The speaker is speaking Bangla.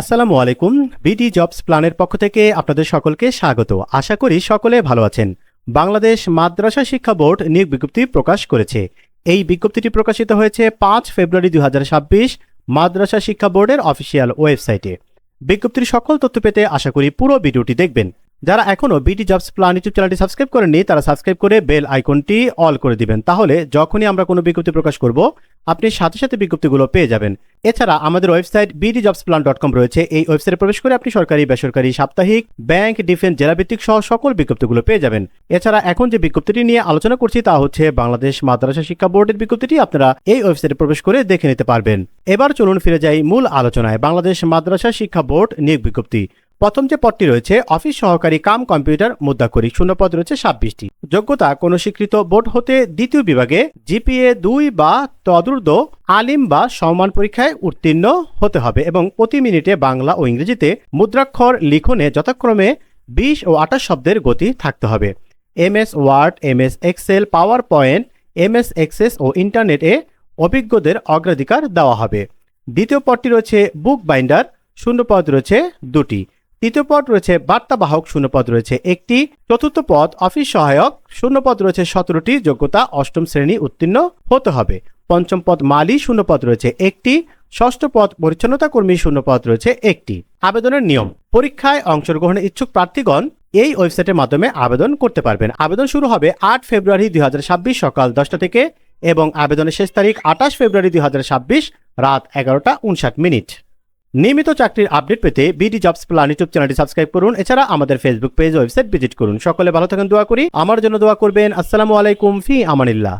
আসসালামু আলাইকুম। বিডি জবস প্ল্যানের পক্ষ থেকে আপনাদের সকলকে স্বাগত। আশা করি সকলে ভালো আছেন। বাংলাদেশ মাদ্রাসা শিক্ষা বোর্ড নিয়োগ বিজ্ঞপ্তি প্রকাশ করেছে। এই বিজ্ঞপ্তিটি প্রকাশিত হয়েছে পাঁচ ফেব্রুয়ারি দু হাজার ছাব্বিশ মাদ্রাসা শিক্ষা বোর্ডের অফিসিয়াল ওয়েবসাইটে। বিজ্ঞপ্তির সকল তথ্য পেতে আশা করি পুরো ভিডিওটি দেখবেন। যারা এখনও বিটি জবস প্ল্যান ইউটিউব চ্যানেলটি সাবস্ক্রাইব করেননি, তারা সাবস্ক্রাইব করে বেল আইকনটি অল করে দিবেন। তাহলে যখনই আমরা কোনো বিজ্ঞপ্তি প্রকাশ করব, আপনি সাথে সাথে বিজ্ঞপ্তিগুলো পেয়ে যাবেন। এছাড়া আমাদের website BD jobs plan dot com রয়েছে। এই ওয়েবসাইটে প্রবেশ করে আপনি সরকারি, বেসরকারি, সাপ্তাহিক, ব্যাংক, ডিফেন্স, জেলাভিত্তিক সহ সকল বিজ্ঞপ্তিগুলো পেয়ে যাবেন। এছাড়া এখন যে বিজ্ঞপ্তিটি নিয়ে আলোচনা করছি তা হচ্ছে বাংলাদেশ মাদ্রাসা শিক্ষা বোর্ডের বিজ্ঞপ্তিটি। আপনারা এই ওয়েবসাইটে প্রবেশ করে দেখে নিতে পারবেন। এবার চলুন ফিরে যাই মূল আলোচনায়। বাংলাদেশ মাদ্রাসা শিক্ষা বোর্ড নিয়োগ বিজ্ঞপ্তি। প্রথম যে পদটি রয়েছে, অফিস সহকারী কাম কম্পিউটার মুদ্রাকরী শূন্যপদ রয়েছে ছাব্বিশটি। যোগ্যতা কোনো স্বীকৃত বোর্ড হতে দ্বিতীয় বিভাগে জিপিএ দুই বা তদূর্ধ্ব আলিম বা সম্মান পরীক্ষায় উত্তীর্ণ হতে হবে এবং প্রতি মিনিটে বাংলা ও ইংরেজিতে মুদ্রাক্ষর লিখনে যথাক্রমে বিশ ও আঠাশ শব্দের গতি থাকতে হবে। M S Word M S Excel, PowerPoint M S Access ও ইন্টারনেটে অভিজ্ঞদের অগ্রাধিকার দেওয়া হবে। দ্বিতীয় পদটি রয়েছে বুক বাইন্ডার শূন্য পদ রয়েছে দুটি। তৃতীয় পদ রয়েছে বার্তাবাহক শূন্য পদ রয়েছে। একটি চতুর্থ পদ, অফিস সহায়ক শূন্য পদ রয়েছে সতেরোটি, যোগ্যতা অষ্টম শ্রেণি উত্তীর্ণ হতে হবে। পঞ্চম পদ মালি শূন্য পদ রয়েছে একটি। ষষ্ঠ পদ পরিচ্ছন্নতা কর্মী শূন্য পদ রয়েছে একটি। আবেদনের নিয়ম, পরীক্ষায় অংশগ্রহণের ইচ্ছুক প্রার্থীগণ এই ওয়েবসাইটের মাধ্যমে আবেদন করতে পারবেন। আবেদন শুরু হবে আট ফেব্রুয়ারি দুই হাজার ছাব্বিশ সকাল দশটা থেকে এবং আবেদনের শেষ তারিখ আঠাশ ফেব্রুয়ারি দুই হাজার ছাব্বিশ রাত এগারোটা উনষাট মিনিট। নিয়মিত চাকরির আপডেট পেতে বিডি জবস প্লান ইউটিউব চ্যানেলটি সাবস্ক্রাইব করুন। এছাড়া আমাদের ফেসবুক পেজ ওয়েবসাইট ভিজিট করুন। সকলে ভালো থাকেন, দোয়া করি। আমার জন্য দোয়া করবেন। আসসালামু আলাইকুম ফি আমানিল্লাহ।